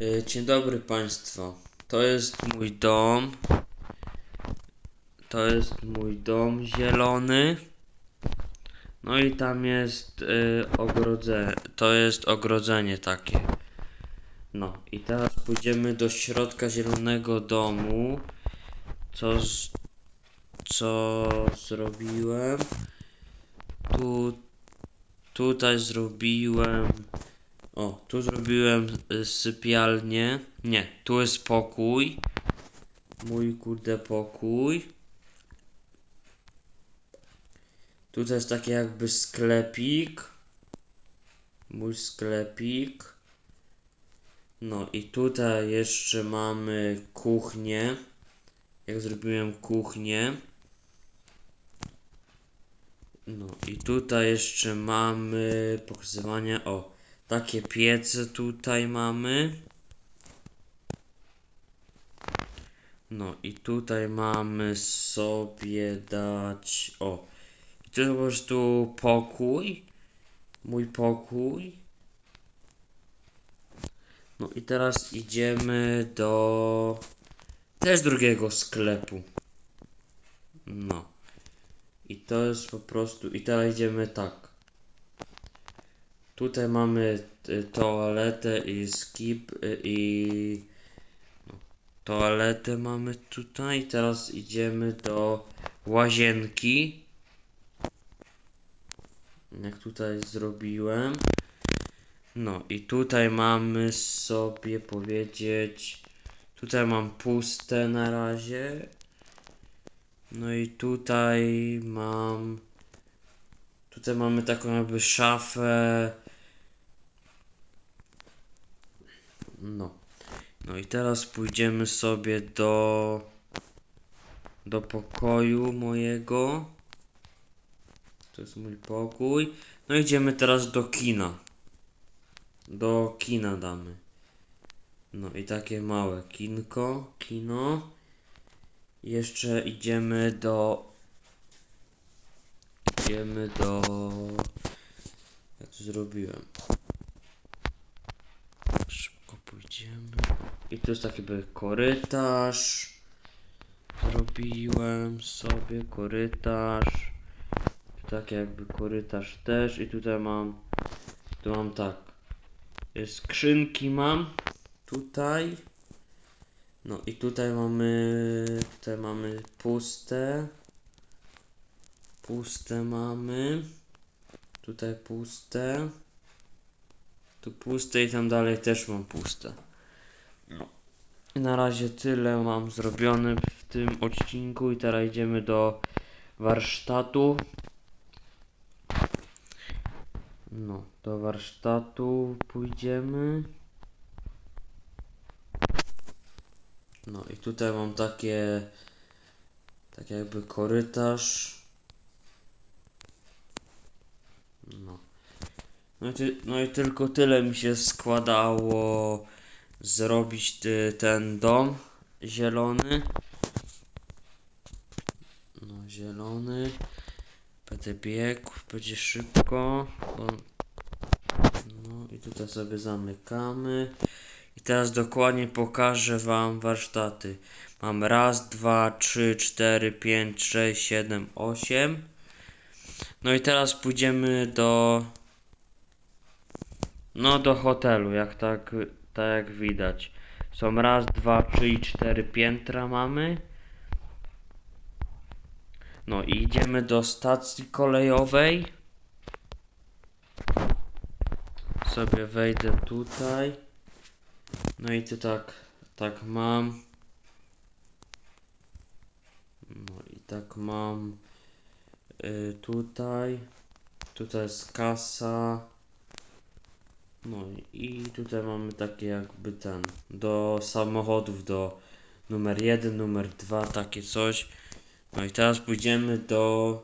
Y, Dzień dobry Państwu. To jest mój dom. To jest mój dom zielony. No i tam jest y, ogrodzenie. To jest ogrodzenie takie. No i teraz pójdziemy do środka zielonego domu. Co z, co zrobiłem? Tu tutaj zrobiłem o, tu zrobiłem y, sypialnię. Nie, tu jest pokój. Mój kurde pokój. Tutaj jest taki jakby sklepik. Mój sklepik. No i tutaj jeszcze mamy kuchnię. Jak zrobiłem kuchnię. No i tutaj jeszcze mamy pokazywanie. O, takie piece tutaj mamy. No i tutaj mamy sobie dać. O, i jest po prostu pokój. Mój pokój. No i teraz idziemy do też drugiego sklepu. No. I to jest po prostu. I teraz idziemy tak. Tutaj mamy y, toaletę i skip y, i toaletę mamy tutaj. Teraz idziemy do łazienki. Jak tutaj zrobiłem. No i tutaj mamy sobie powiedzieć. Tutaj mam puste na razie. No i tutaj mam. Tutaj mamy taką jakby szafę. No. No i teraz pójdziemy sobie do. Do pokoju mojego. To jest mój pokój. No idziemy teraz do kina. Do kina damy. No i takie małe kinko, kino. Jeszcze idziemy do. Idziemy do. Ja to zrobiłem. Szybko pójdziemy. I tu jest taki jakby korytarz. Zrobiłem sobie korytarz. Tak jakby korytarz też. I tutaj mam. Tu mam tak. Skrzynki mam. Tutaj. No i tutaj mamy. Tutaj mamy puste. Puste mamy. Tutaj puste. Tu puste i tam dalej też mam puste. No. Na razie tyle mam zrobione w tym odcinku i teraz idziemy do warsztatu. No, do warsztatu pójdziemy. No i tutaj mam takie tak jakby korytarz. No. No i, ty, no i tylko tyle mi się składało zrobić ty, ten dom zielony. No zielony. Będę biegł, będzie szybko. No i tutaj sobie zamykamy. I teraz dokładnie pokażę Wam warsztaty. Mam raz, dwa, trzy, cztery, pięć, sześć, siedem, osiem. No i teraz pójdziemy do. No do hotelu, jak tak, tak jak widać. Są raz, dwa, trzy i cztery piętra mamy. No i idziemy do stacji kolejowej. Sobie wejdę tutaj. No i ty tak, tak mam. No i tak mam y, tutaj. Tutaj jest kasa. No i tutaj mamy takie jakby ten do samochodów do numer jeden, numer dwa, takie coś. No i teraz pójdziemy do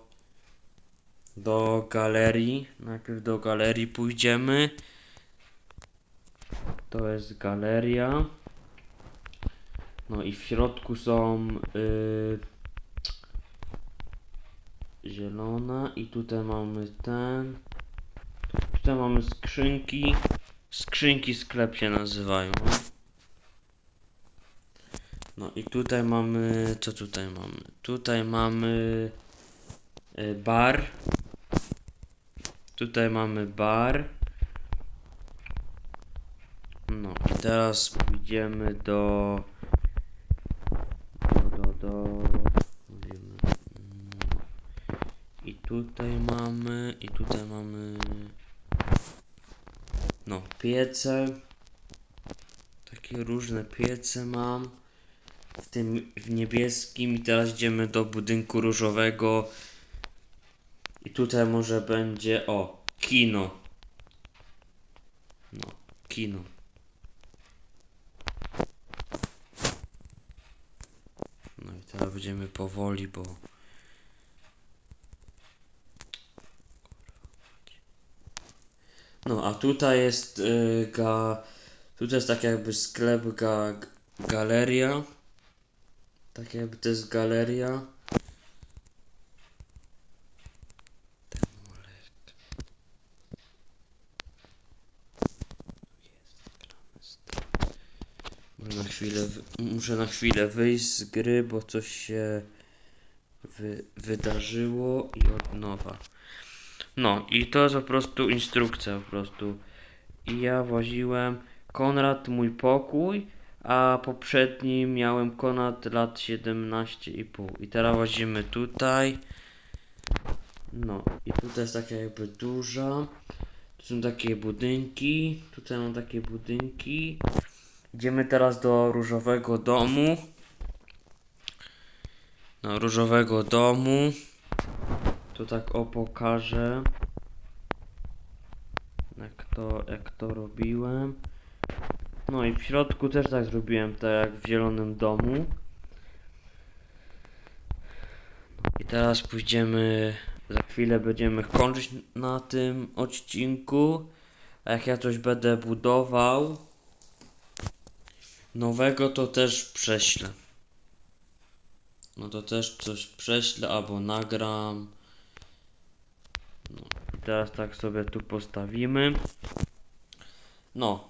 do galerii. Najpierw do galerii pójdziemy. To jest galeria. No i w środku są y, zielona i tutaj mamy ten. Tutaj mamy skrzynki. Skrzynki sklep się nazywają. No i tutaj mamy, co tutaj mamy? Tutaj mamy y, bar. Tutaj mamy bar. No i teraz pójdziemy do do, do, do i tutaj mamy i tutaj mamy no piece. Takie różne piece mam. W tym w niebieskim i teraz idziemy do budynku różowego. I tutaj może będzie o kino. No kino. No i teraz będziemy powoli bo no a tutaj jest y, ga tutaj jest tak jakby sklep ga, galeria tak jakby to jest galeria. Muszę na chwilę, muszę na chwilę wyjść z gry, bo coś się wy, wydarzyło i od nowa. No i to jest po prostu instrukcja po prostu. I ja woziłem Konrad mój pokój, a poprzedni miałem Konrad lat 17,5. I teraz wozimy tutaj. No i tutaj jest taka jakby duża. Tu są takie budynki. Tutaj mam takie budynki. Idziemy teraz do różowego domu. Do różowego domu. Tu tak o pokażę. Jak to, jak to robiłem. No i w środku też tak zrobiłem, tak jak w zielonym domu. I teraz pójdziemy, za chwilę będziemy kończyć na tym odcinku. A jak ja coś będę budował nowego, to też prześlę. No to też coś prześlę albo nagram. No i teraz tak sobie tu postawimy. No.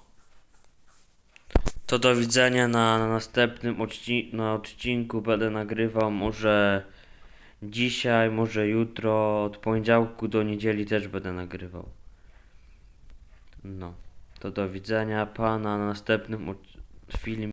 To do widzenia na, na następnym odci na odcinku. Będę nagrywał może dzisiaj, może jutro. Od poniedziałku do niedzieli też będę nagrywał. No. To do widzenia pana na następnym filmie.